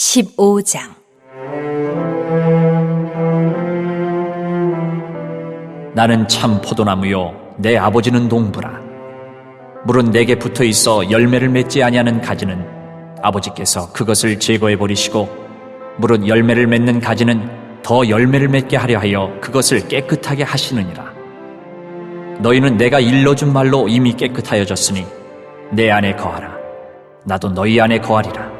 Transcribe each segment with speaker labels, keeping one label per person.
Speaker 1: 15장.
Speaker 2: 나는 참 포도나무요 내 아버지는 농부라. 물은 내게 붙어 있어 열매를 맺지 아니하는 가지는 아버지께서 그것을 제거해 버리시고 물은 열매를 맺는 가지는 더 열매를 맺게 하려 하여 그것을 깨끗하게 하시느니라. 너희는 내가 일러준 말로 이미 깨끗하여졌으니 내 안에 거하라. 나도 너희 안에 거하리라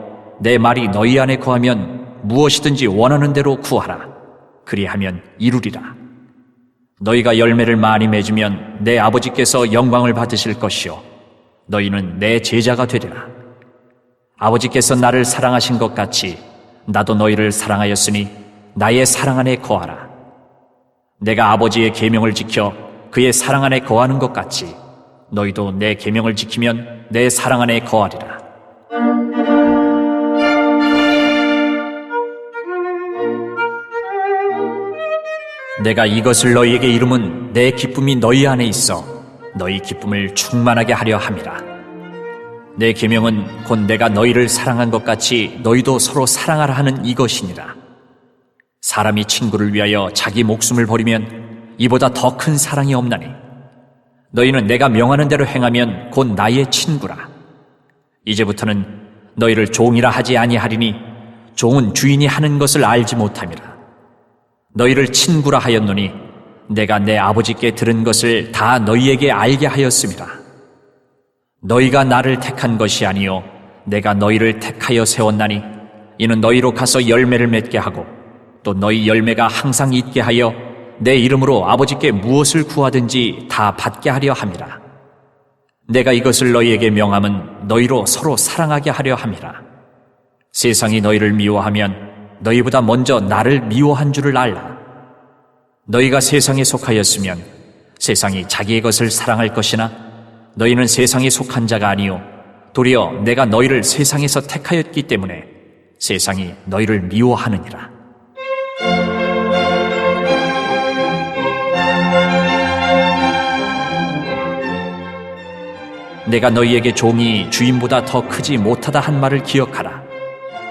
Speaker 2: 내 말이 너희 안에 거하면 무엇이든지 원하는 대로 구하라. 그리하면 이루리라. 너희가 열매를 많이 맺으면 내 아버지께서 영광을 받으실 것이요. 너희는 내 제자가 되리라. 아버지께서 나를 사랑하신 것 같이 나도 너희를 사랑하였으니 나의 사랑 안에 거하라. 내가 아버지의 계명을 지켜 그의 사랑 안에 거하는 것 같이 너희도 내 계명을 지키면 내 사랑 안에 거하리라. 내가 이것을 너희에게 이름은 내 기쁨이 너희 안에 있어 너희 기쁨을 충만하게 하려 함이라. 내 계명은 곧 내가 너희를 사랑한 것 같이 너희도 서로 사랑하라 하는 이것이니라. 사람이 친구를 위하여 자기 목숨을 버리면 이보다 더 큰 사랑이 없나니 너희는 내가 명하는 대로 행하면 곧 나의 친구라. 이제부터는 너희를 종이라 하지 아니하리니 종은 주인이 하는 것을 알지 못함이라. 너희를 친구라 하였노니 내가 내 아버지께 들은 것을 다 너희에게 알게 하였습니다. 너희가 나를 택한 것이 아니요 내가 너희를 택하여 세웠나니 이는 너희로 가서 열매를 맺게 하고 또 너희 열매가 항상 있게 하여 내 이름으로 아버지께 무엇을 구하든지 다 받게 하려 함이라. 내가 이것을 너희에게 명함은 너희로 서로 사랑하게 하려 함이라. 세상이 너희를 미워하면 너희보다 먼저 나를 미워한 줄을 알라. 너희가 세상에 속하였으면 세상이 자기의 것을 사랑할 것이나 너희는 세상에 속한 자가 아니요 도리어 내가 너희를 세상에서 택하였기 때문에 세상이 너희를 미워하느니라. 내가 너희에게 종이 주인보다 더 크지 못하다 한 말을 기억하라.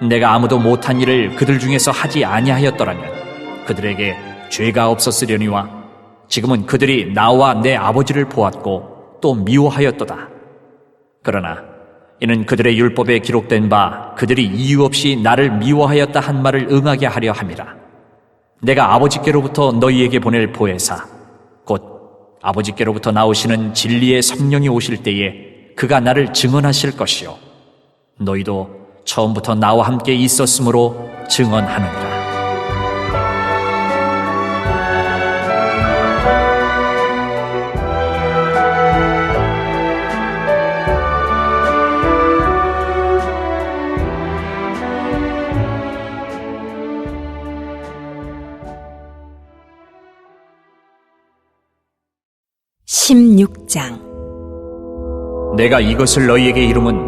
Speaker 2: 내가 아무도 못한 일을 그들 중에서 하지 아니하였더라면 그들에게 죄가 없었으려니와 지금은 그들이 나와 내 아버지를 보았고 또 미워하였도다. 그러나 이는 그들의 율법에 기록된 바 그들이 이유 없이 나를 미워하였다 한 말을 응하게 하려 함이라. 내가 아버지께로부터 너희에게 보낼 보혜사 곧 아버지께로부터 나오시는 진리의 성령이 오실 때에 그가 나를 증언하실 것이요 너희도 처음부터 나와 함께 있었으므로 증언하느니라.
Speaker 1: 십육 장
Speaker 2: 내가 이것을 너희에게 이름은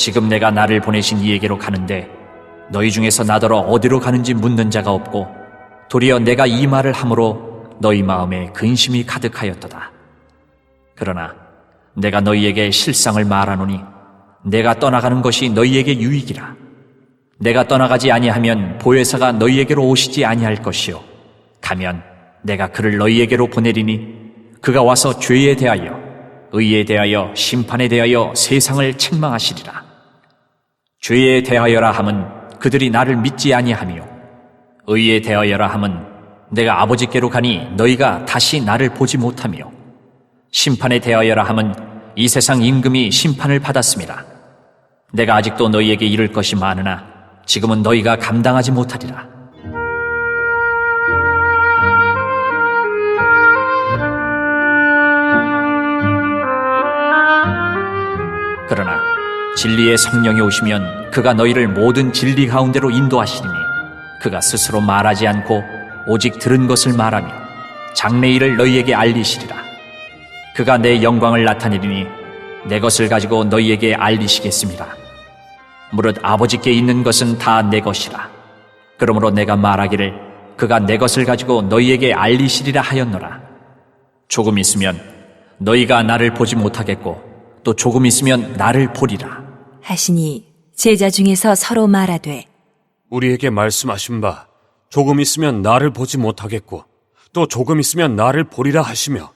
Speaker 2: 지금 내가 나를 보내신 이에게로 가는데 너희 중에서 나더러 어디로 가는지 묻는 자가 없고 도리어 내가 이 말을 함으로 너희 마음에 근심이 가득하였도다. 그러나 내가 너희에게 실상을 말하노니 내가 떠나가는 것이 너희에게 유익이라. 내가 떠나가지 아니하면 보혜사가 너희에게로 오시지 아니할 것이요 가면 내가 그를 너희에게로 보내리니 그가 와서 죄에 대하여 의에 대하여 심판에 대하여 세상을 책망하시리라. 죄에 대하여라 함은 그들이 나를 믿지 아니하며 의에 대하여라 함은 내가 아버지께로 가니 너희가 다시 나를 보지 못하며 심판에 대하여라 함은 이 세상 임금이 심판을 받았습니다. 내가 아직도 너희에게 이를 것이 많으나 지금은 너희가 감당하지 못하리라. 진리의 성령이 오시면 그가 너희를 모든 진리 가운데로 인도하시리니 그가 스스로 말하지 않고 오직 들은 것을 말하며 장래일을 너희에게 알리시리라. 그가 내 영광을 나타내리니 내 것을 가지고 너희에게 알리시겠습니다. 무릇 아버지께 있는 것은 다 내 것이라. 그러므로 내가 말하기를 그가 내 것을 가지고 너희에게 알리시리라 하였노라. 조금 있으면 너희가 나를 보지 못하겠고 또 조금 있으면 나를 보리라.
Speaker 1: 하시니 제자 중에서 서로 말하되
Speaker 3: 우리에게 말씀하신 바 조금 있으면 나를 보지 못하겠고 또 조금 있으면 나를 보리라 하시며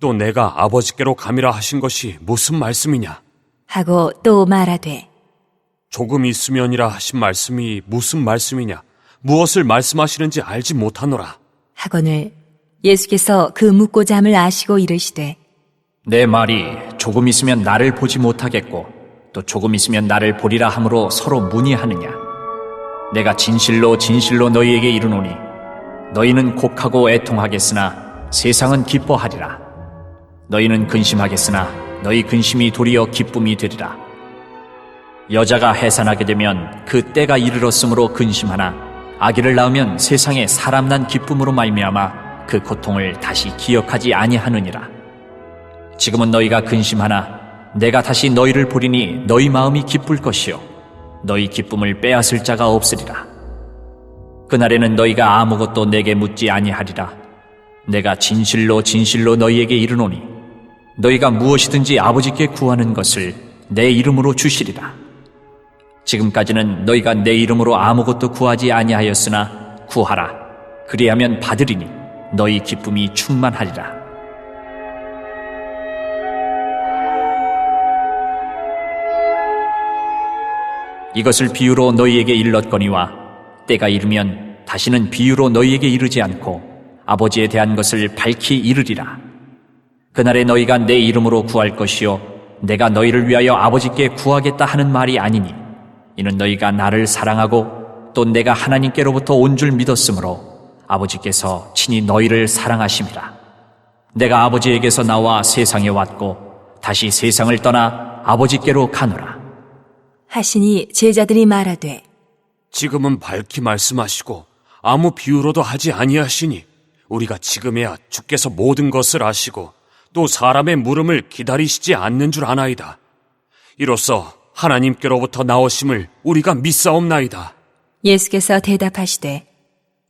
Speaker 3: 또 내가 아버지께로 감이라 하신 것이 무슨 말씀이냐?
Speaker 1: 하고 또 말하되
Speaker 3: 조금 있으면이라 하신 말씀이 무슨 말씀이냐? 무엇을 말씀하시는지 알지 못하노라.
Speaker 1: 하거늘 예수께서 그 묻고자 함을 아시고 이르시되
Speaker 2: 내 말이 조금 있으면 나를 보지 못하겠고 또 조금 있으면 나를 보리라 함으로 서로 문의하느냐? 내가 진실로 진실로 너희에게 이르노니 너희는 곡하고 애통하겠으나 세상은 기뻐하리라. 너희는 근심하겠으나 너희 근심이 도리어 기쁨이 되리라. 여자가 해산하게 되면 그 때가 이르렀으므로 근심하나 아기를 낳으면 세상에 사람 난 기쁨으로 말미암아 그 고통을 다시 기억하지 아니하느니라 지금은 너희가 근심하나 내가 다시 너희를 보리니 너희 마음이 기쁠 것이요. 너희 기쁨을 빼앗을 자가 없으리라. 그날에는 너희가 아무것도 내게 묻지 아니하리라. 내가 진실로 진실로 너희에게 이르노니 너희가 무엇이든지 아버지께 구하는 것을 내 이름으로 주시리라. 지금까지는 너희가 내 이름으로 아무것도 구하지 아니하였으나 구하라. 그리하면 받으리니 너희 기쁨이 충만하리라 이것을 비유로 너희에게 일렀거니와 때가 이르면 다시는 비유로 너희에게 이르지 않고 아버지에 대한 것을 밝히 이르리라. 그날에 너희가 내 이름으로 구할 것이요 내가 너희를 위하여 아버지께 구하겠다 하는 말이 아니니 이는 너희가 나를 사랑하고 또 내가 하나님께로부터 온 줄 믿었으므로 아버지께서 친히 너희를 사랑하심이라. 내가 아버지에게서 나와 세상에 왔고 다시 세상을 떠나 아버지께로 가노라.
Speaker 1: 하시니 제자들이 말하되
Speaker 3: 지금은 밝히 말씀하시고 아무 비유로도 하지 아니하시니 우리가 지금에야 주께서 모든 것을 아시고 또 사람의 물음을 기다리시지 않는 줄 아나이다. 이로써 하나님께로부터 나오심을 우리가 믿사옵나이다.
Speaker 1: 예수께서 대답하시되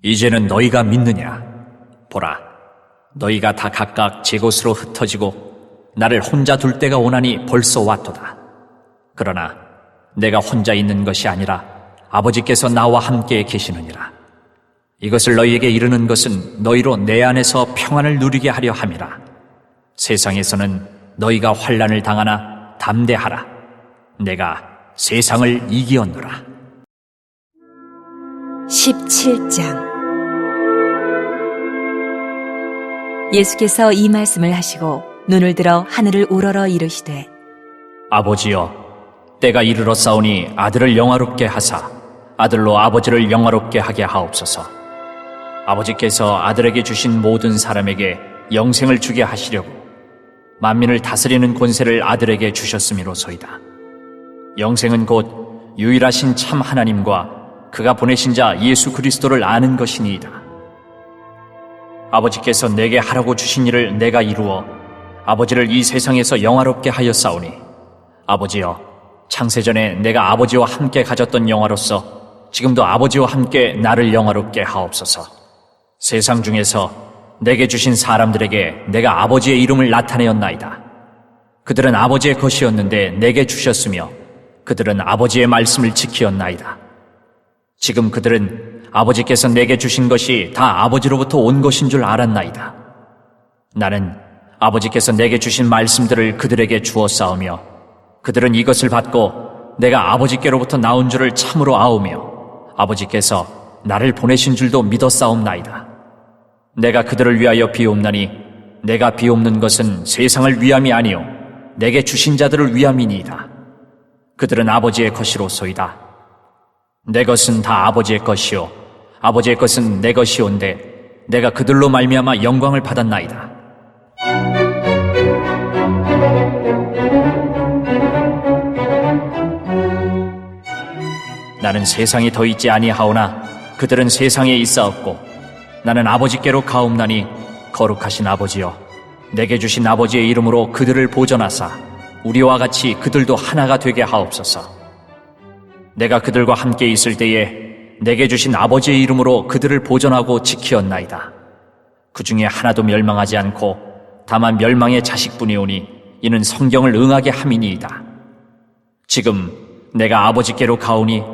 Speaker 2: 이제는 너희가 믿느냐? 보라, 너희가 다 각각 제 곳으로 흩어지고 나를 혼자 둘 때가 오나니 벌써 왔도다. 그러나 내가 혼자 있는 것이 아니라 아버지께서 나와 함께 계시느니라. 이것을 너희에게 이르는 것은 너희로 내 안에서 평안을 누리게 하려 함이라. 세상에서는 너희가 환란을 당하나 담대하라. 내가 세상을 이기었노라.
Speaker 1: 17장 예수께서 이 말씀을 하시고 눈을 들어 하늘을 우러러 이르시되
Speaker 2: 아버지여, 때가 이르러 싸우니 아들을 영화롭게 하사 아들로 아버지를 영화롭게 하게 하옵소서. 아버지께서 아들에게 주신 모든 사람에게 영생을 주게 하시려고 만민을 다스리는 권세를 아들에게 주셨음이로소이다. 영생은 곧 유일하신 참 하나님과 그가 보내신 자 예수 그리스도를 아는 것이니이다. 아버지께서 내게 하라고 주신 일을 내가 이루어 아버지를 이 세상에서 영화롭게 하였사오니 아버지여 창세전에 내가 아버지와 함께 가졌던 영화로서 지금도 아버지와 함께 나를 영화롭게 하옵소서. 세상 중에서 내게 주신 사람들에게 내가 아버지의 이름을 나타내었나이다. 그들은 아버지의 것이었는데 내게 주셨으며 그들은 아버지의 말씀을 지키었나이다. 지금 그들은 아버지께서 내게 주신 것이 다 아버지로부터 온 것인 줄 알았나이다. 나는 아버지께서 내게 주신 말씀들을 그들에게 주었사오며 그들은 이것을 받고 내가 아버지께로부터 나온 줄을 참으로 아오며 아버지께서 나를 보내신 줄도 믿었사옵나이다. 내가 그들을 위하여 비옵나니 내가 비옵는 것은 세상을 위함이 아니요 내게 주신 자들을 위함이니이다. 그들은 아버지의 것이로소이다. 내 것은 다 아버지의 것이요 아버지의 것은 내 것이온데 내가 그들로 말미암아 영광을 받았나이다. 나는 세상에 더 있지 아니하오나 그들은 세상에 있사옵고 나는 아버지께로 가옵나니 거룩하신 아버지여 내게 주신 아버지의 이름으로 그들을 보전하사 우리와 같이 그들도 하나가 되게 하옵소서. 내가 그들과 함께 있을 때에 내게 주신 아버지의 이름으로 그들을 보전하고 지키었나이다. 그 중에 하나도 멸망하지 않고 다만 멸망의 자식뿐이오니 이는 성경을 응하게 함이니이다. 지금 내가 아버지께로 가오니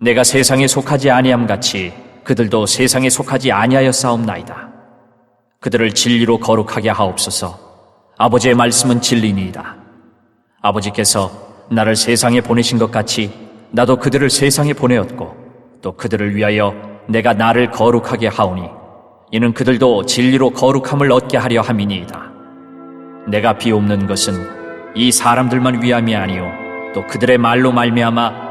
Speaker 2: 내가 세상에 속하지 아니함 같이 그들도 세상에 속하지 아니하여 싸움나이다. 그들을 진리로 거룩하게 하옵소서. 아버지의 말씀은 진리니이다. 아버지께서 나를 세상에 보내신 것 같이 나도 그들을 세상에 보내었고 또 그들을 위하여 내가 나를 거룩하게 하오니 이는 그들도 진리로 거룩함을 얻게 하려 함이니이다. 내가 비옵는 것은 이 사람들만 위함이 아니요 또 그들의 말로 말미암아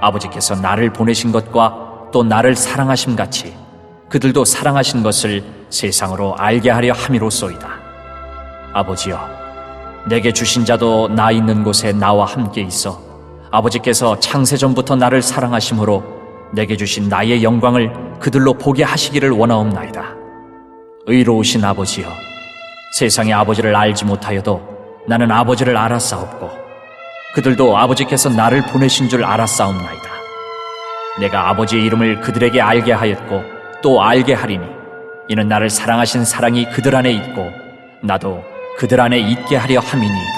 Speaker 2: 아버지께서 나를 보내신 것과 또 나를 사랑하심 같이 그들도 사랑하신 것을 세상으로 알게 하려 함이로소이다. 아버지여, 내게 주신 자도 나 있는 곳에 나와 함께 있어 아버지께서 창세전부터 나를 사랑하심으로 내게 주신 나의 영광을 그들로 보게 하시기를 원하옵나이다. 의로우신 아버지여, 세상의 아버지를 알지 못하여도 나는 아버지를 알았사옵고 그들도 아버지께서 나를 보내신 줄 알았사옵나이다. 내가 아버지의 이름을 그들에게 알게 하였고 또 알게 하리니 이는 나를 사랑하신 사랑이 그들 안에 있고 나도 그들 안에 있게 하려 함이니이다.